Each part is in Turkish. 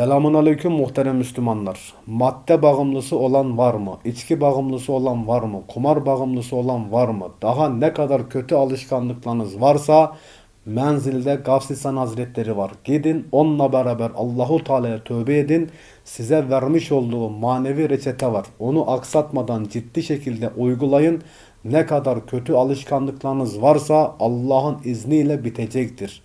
Selamun Aleyküm muhterem Müslümanlar. Madde bağımlısı olan var mı? İçki bağımlısı olan var mı? Kumar bağımlısı olan var mı? Daha ne kadar kötü alışkanlıklarınız varsa menzilde Gafsisan Hazretleri var. Gidin onunla beraber Allahu Teala'ya tövbe edin. Size vermiş olduğu manevi reçete var. Onu aksatmadan ciddi şekilde uygulayın. Ne kadar kötü alışkanlıklarınız varsa Allah'ın izniyle bitecektir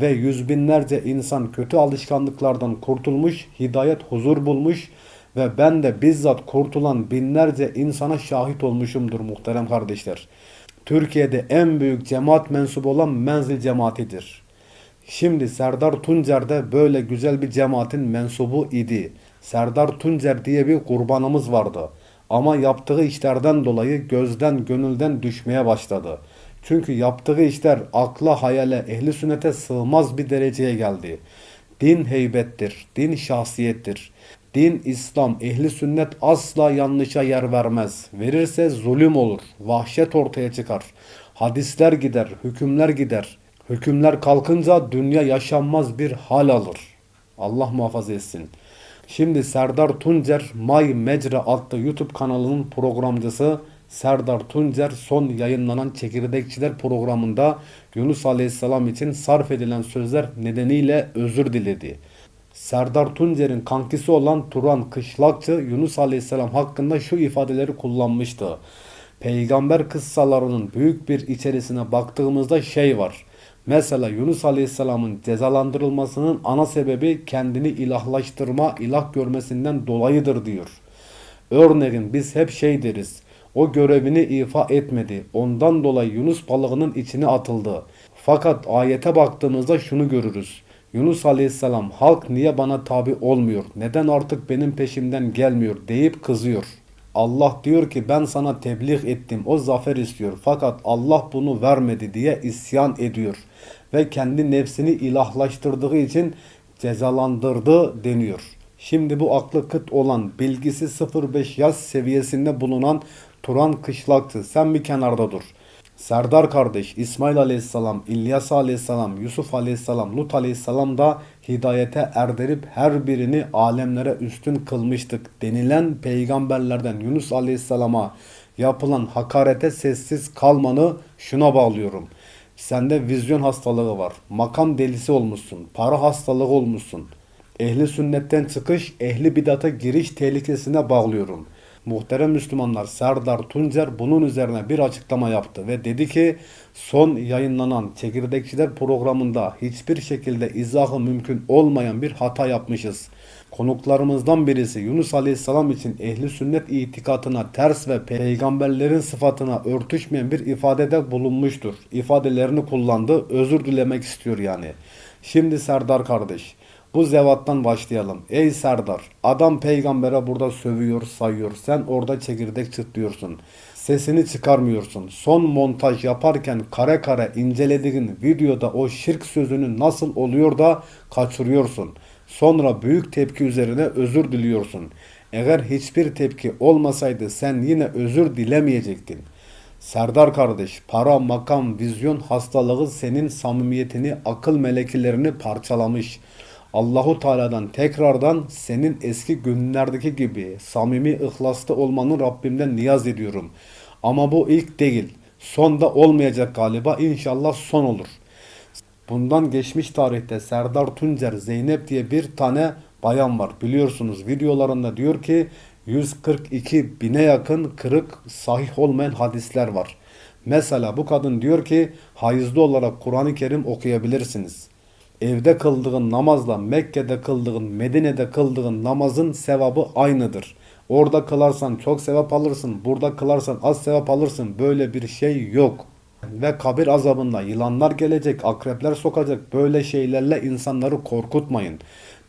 ve yüz binlerce insan kötü alışkanlıklardan kurtulmuş, hidayet huzur bulmuş ve ben de bizzat kurtulan binlerce insana şahit olmuşumdur muhterem kardeşler. Türkiye'de en büyük cemaat mensubu olan menzil cemaatidir. Şimdi Serdar Tuncer de böyle güzel bir cemaatin mensubu idi. Serdar Tuncer diye bir kurbanımız vardı. Ama yaptığı işlerden dolayı gözden gönülden düşmeye başladı. Çünkü yaptığı işler akla hayale ehli sünnete sığmaz bir dereceye geldi. Din heybettir, din şahsiyettir. Din İslam, ehli sünnet asla yanlışa yer vermez. Verirse zulüm olur, vahşet ortaya çıkar. Hadisler gider, hükümler gider. Hükümler kalkınca dünya yaşanmaz bir hal alır. Allah muhafaza etsin. Şimdi Serdar Tuncer May Mecra adlı YouTube kanalının programcısı Serdar Tuncer son yayınlanan Çekirdekçiler programında Yunus Aleyhisselam için sarf edilen sözler nedeniyle özür diledi. Serdar Tuncer'in kankisi olan Turan Kışlakçı Yunus Aleyhisselam hakkında şu ifadeleri kullanmıştı. Peygamber kıssalarının büyük bir içerisine baktığımızda şey var. Mesela Yunus Aleyhisselam'ın cezalandırılmasının ana sebebi kendini ilahlaştırma, ilah görmesinden dolayıdır diyor. Örneğin biz hep şey deriz. O görevini ifa etmedi. Ondan dolayı Yunus balığının içine atıldı. Fakat ayete baktığımızda şunu görürüz. Yunus Aleyhisselam halk niye bana tabi olmuyor? Neden artık benim peşimden gelmiyor deyip kızıyor. Allah diyor ki ben sana tebliğ ettim o zafer istiyor fakat Allah bunu vermedi diye isyan ediyor ve kendi nefsini ilahlaştırdığı için cezalandırdı deniyor. Şimdi bu aklı kıt olan bilgisi 05 yaş seviyesinde bulunan Turan Kışlaktı sen bir kenarda dur. Serdar kardeş İsmail Aleyhisselam, İlyas Aleyhisselam, Yusuf Aleyhisselam, Lut Aleyhisselam da hidayete erdirip her birini alemlere üstün kılmıştık denilen peygamberlerden Yunus Aleyhisselam'a yapılan hakarete sessiz kalmanı şuna bağlıyorum. Sende vizyon hastalığı var. Makam delisi olmuşsun. Para hastalığı olmuşsun. Ehli sünnetten çıkış, ehli bidata giriş tehlikesine bağlıyorum.'' Muhterem Müslümanlar Serdar Tuncer bunun üzerine bir açıklama yaptı ve dedi ki son yayınlanan Çekirdekçiler programında hiçbir şekilde izahı mümkün olmayan bir hata yapmışız. Konuklarımızdan birisi Yunus Aleyhisselam için ehli sünnet itikatına ters ve peygamberlerin sıfatına örtüşmeyen bir ifadede bulunmuştur. İfadelerini kullandı, özür dilemek istiyor yani. Şimdi Serdar kardeş, bu zevattan başlayalım. Ey Serdar, adam peygambere burada sövüyor, sayıyor. Sen orada çekirdek çıtlıyorsun. Sesini çıkarmıyorsun. Son montaj yaparken kare kare incelediğin videoda o şirk sözünü nasıl oluyor da kaçırıyorsun. Sonra büyük tepki üzerine özür diliyorsun. Eğer hiçbir tepki olmasaydı sen yine özür dilemeyecektin. Serdar kardeş, para, makam, vizyon hastalığı senin samimiyetini, akıl melekelerini parçalamış. Allahu Teala'dan tekrardan senin eski günlerdeki gibi samimi ihlaslı olmanın Rabbimden niyaz ediyorum. Ama bu ilk değil. Son da olmayacak galiba. İnşallah son olur. Bundan geçmiş tarihte Serdar Tuncer Zeynep diye bir tane bayan var. Biliyorsunuz videolarında diyor ki 142 bine yakın kırık sahih olmayan hadisler var. Mesela bu kadın diyor ki hayızlı olarak Kur'an-ı Kerim okuyabilirsiniz evde kıldığın namazla Mekke'de kıldığın, Medine'de kıldığın namazın sevabı aynıdır. Orada kılarsan çok sevap alırsın, burada kılarsan az sevap alırsın. Böyle bir şey yok. Ve kabir azabında yılanlar gelecek, akrepler sokacak. Böyle şeylerle insanları korkutmayın.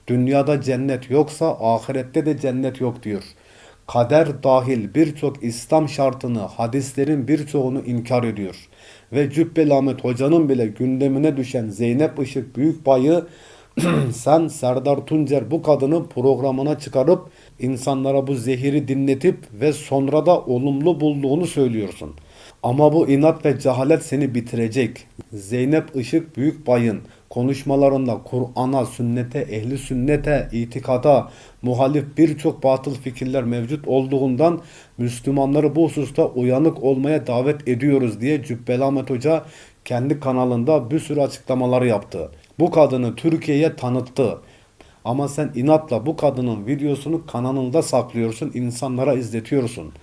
Dünyada cennet yoksa ahirette de cennet yok diyor. Kader dahil birçok İslam şartını, hadislerin birçoğunu inkar ediyor ve Cübbeli Ahmet Hoca'nın bile gündemine düşen Zeynep Işık Büyükbay'ı sen Serdar Tuncer bu kadını programına çıkarıp insanlara bu zehiri dinletip ve sonra da olumlu bulduğunu söylüyorsun. Ama bu inat ve cehalet seni bitirecek. Zeynep Işık Büyükbay'ın konuşmalarında Kur'an'a, sünnete, ehli sünnete, itikada muhalif birçok batıl fikirler mevcut olduğundan Müslümanları bu hususta uyanık olmaya davet ediyoruz diye Cübbeli Ahmet Hoca kendi kanalında bir sürü açıklamalar yaptı. Bu kadını Türkiye'ye tanıttı. Ama sen inatla bu kadının videosunu kanalında saklıyorsun, insanlara izletiyorsun.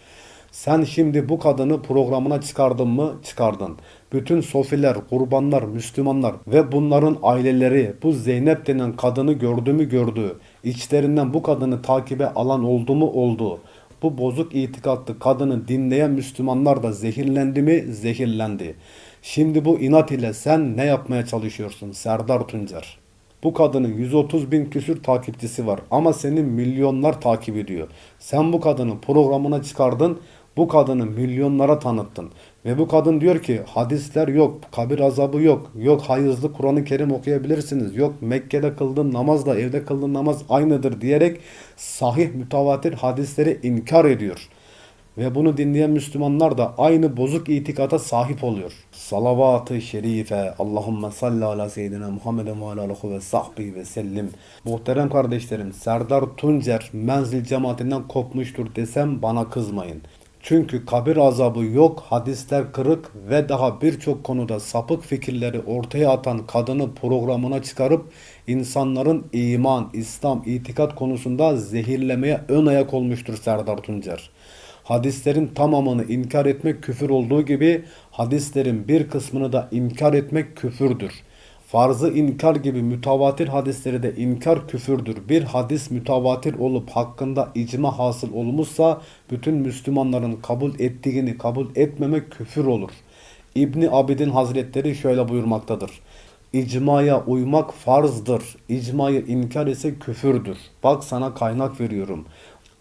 Sen şimdi bu kadını programına çıkardın mı? Çıkardın. Bütün sofiler, kurbanlar, Müslümanlar ve bunların aileleri bu Zeynep denen kadını gördü mü gördü. İçlerinden bu kadını takibe alan oldu mu oldu. Bu bozuk itikatlı kadını dinleyen Müslümanlar da zehirlendi mi? Zehirlendi. Şimdi bu inat ile sen ne yapmaya çalışıyorsun Serdar Tuncer? Bu kadının 130 bin küsür takipçisi var ama senin milyonlar takip ediyor. Sen bu kadını programına çıkardın, bu kadını milyonlara tanıttın. Ve bu kadın diyor ki hadisler yok, kabir azabı yok, yok hayızlı Kur'an-ı Kerim okuyabilirsiniz, yok Mekke'de kıldığın namazla evde kıldığın namaz aynıdır diyerek sahih mütevatir hadisleri inkar ediyor. Ve bunu dinleyen Müslümanlar da aynı bozuk itikata sahip oluyor. Salavat-ı şerife. Allahümme salli ala seyyidina Muhammeden ve ala ve sahbihi ve sellim. Muhterem kardeşlerim, Serdar Tuncer menzil cemaatinden kopmuştur desem bana kızmayın. Çünkü kabir azabı yok, hadisler kırık ve daha birçok konuda sapık fikirleri ortaya atan kadını programına çıkarıp insanların iman, İslam, itikat konusunda zehirlemeye ön ayak olmuştur Serdar Tuncer. Hadislerin tamamını inkar etmek küfür olduğu gibi hadislerin bir kısmını da inkar etmek küfürdür. Farzı inkar gibi mütevatir hadisleri de inkar küfürdür. Bir hadis mütevatir olup hakkında icma hasıl olmuşsa bütün Müslümanların kabul ettiğini kabul etmemek küfür olur. İbni Abidin Hazretleri şöyle buyurmaktadır. İcmaya uymak farzdır. İcmayı inkar ise küfürdür. Bak sana kaynak veriyorum.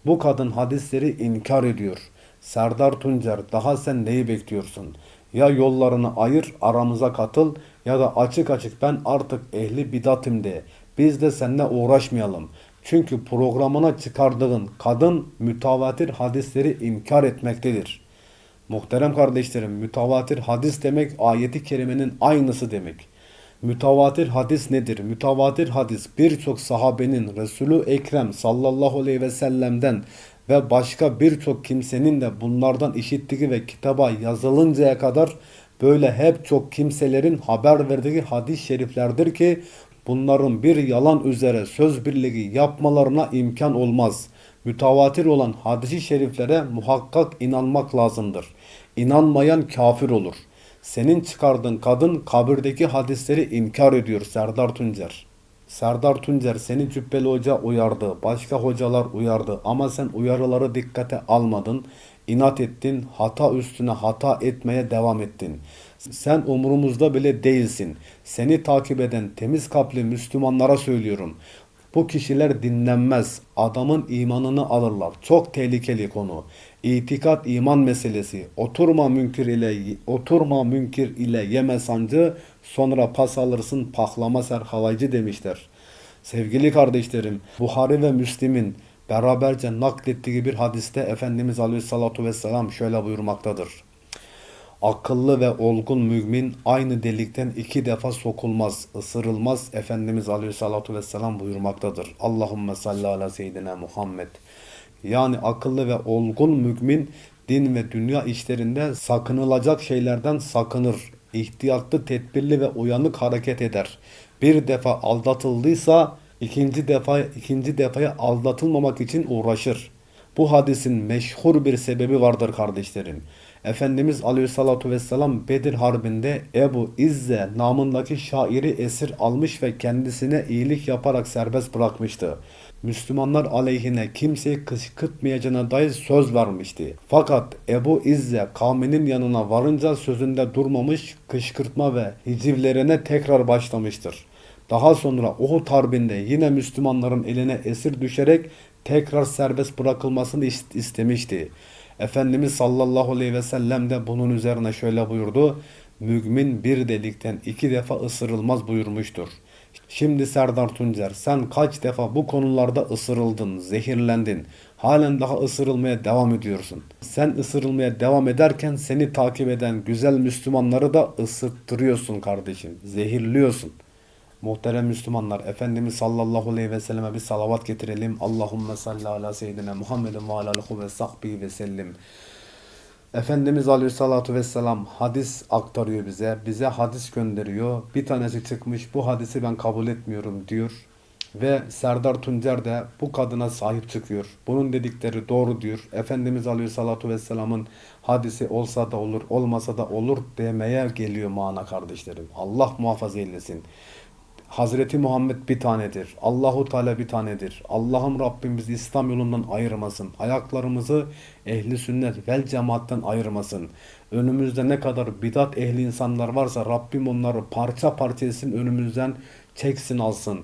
Bu kadın hadisleri inkar ediyor. Serdar Tuncer daha sen neyi bekliyorsun? Ya yollarını ayır aramıza katıl ya da açık açık ben artık ehli bidatım de. Biz de seninle uğraşmayalım. Çünkü programına çıkardığın kadın mütevatir hadisleri inkar etmektedir. Muhterem kardeşlerim mütevatir hadis demek ayeti kerimenin aynısı demek. Mütevatir hadis nedir? Mütevatir hadis birçok sahabenin Resulü Ekrem sallallahu aleyhi ve sellem'den ve başka birçok kimsenin de bunlardan işittiği ve kitaba yazılıncaya kadar böyle hep çok kimselerin haber verdiği hadis şeriflerdir ki bunların bir yalan üzere söz birliği yapmalarına imkan olmaz. Mütevatir olan hadisi şeriflere muhakkak inanmak lazımdır. İnanmayan kafir olur. Senin çıkardığın kadın kabirdeki hadisleri inkar ediyor Serdar Tuncer. Serdar Tuncer seni Cübbeli Hoca uyardı. Başka hocalar uyardı. Ama sen uyarıları dikkate almadın. inat ettin. Hata üstüne hata etmeye devam ettin. Sen umurumuzda bile değilsin. Seni takip eden temiz kalpli Müslümanlara söylüyorum. Bu kişiler dinlenmez. Adamın imanını alırlar. Çok tehlikeli konu. İtikat iman meselesi. Oturma münkir ile oturma münkir ile yeme sancı, sonra pas alırsın pahlama serhalaycı demişler. Sevgili kardeşlerim, Buhari ve Müslim'in beraberce naklettiği bir hadiste Efendimiz Aleyhissalatu Vesselam şöyle buyurmaktadır. Akıllı ve olgun mümin aynı delikten iki defa sokulmaz, ısırılmaz. Efendimiz Aleyhissalatu Vesselam buyurmaktadır. Allahümme salli ala seyyidina Muhammed. Yani akıllı ve olgun mümin din ve dünya işlerinde sakınılacak şeylerden sakınır. İhtiyatlı, tedbirli ve uyanık hareket eder. Bir defa aldatıldıysa ikinci defa ikinci defaya aldatılmamak için uğraşır. Bu hadisin meşhur bir sebebi vardır kardeşlerim. Efendimiz Aleyhissalatu Vesselam Bedir Harbi'nde Ebu İzze namındaki şairi esir almış ve kendisine iyilik yaparak serbest bırakmıştı. Müslümanlar aleyhine kimseyi kışkırtmayacağına dair söz vermişti. Fakat Ebu İzze kavminin yanına varınca sözünde durmamış, kışkırtma ve hicivlerine tekrar başlamıştır. Daha sonra Uhud Harbi'nde yine Müslümanların eline esir düşerek tekrar serbest bırakılmasını istemişti. Efendimiz sallallahu aleyhi ve sellem de bunun üzerine şöyle buyurdu. Mümin bir delikten iki defa ısırılmaz buyurmuştur. Şimdi Serdar Tuncer sen kaç defa bu konularda ısırıldın, zehirlendin. Halen daha ısırılmaya devam ediyorsun. Sen ısırılmaya devam ederken seni takip eden güzel Müslümanları da ısıttırıyorsun kardeşim. Zehirliyorsun. Muhterem Müslümanlar, Efendimiz sallallahu aleyhi ve selleme bir salavat getirelim. Allahümme salli ala seyyidina Muhammedin ve ala ve sahbihi ve sellim. Efendimiz Aleyhissalatu Vesselam hadis aktarıyor bize. Bize hadis gönderiyor. Bir tanesi çıkmış bu hadisi ben kabul etmiyorum diyor. Ve Serdar Tuncer de bu kadına sahip çıkıyor. Bunun dedikleri doğru diyor. Efendimiz Aleyhissalatu Vesselam'ın hadisi olsa da olur, olmasa da olur demeye geliyor mana kardeşlerim. Allah muhafaza eylesin. Hazreti Muhammed bir tanedir. Allahu Teala bir tanedir. Allah'ım Rabbim bizi İslam yolundan ayırmasın. Ayaklarımızı ehli sünnet vel cemaatten ayırmasın. Önümüzde ne kadar bidat ehli insanlar varsa Rabbim onları parça parça etsin önümüzden çeksin alsın.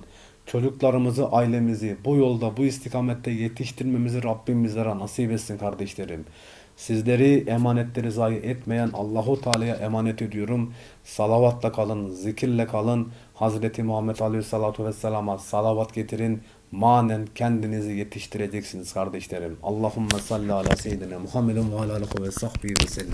Çocuklarımızı, ailemizi bu yolda, bu istikamette yetiştirmemizi Rabbim bizlere nasip etsin kardeşlerim. Sizleri emanetleri zayi etmeyen Allahu Teala'ya emanet ediyorum. Salavatla kalın, zikirle kalın. Hazreti Muhammed Aleyhissalatu Vesselam'a salavat getirin. Manen kendinizi yetiştireceksiniz kardeşlerim. Allahümme salli ala seyyidina Muhammedin ve ala alihi ve sahbihi ve sellem.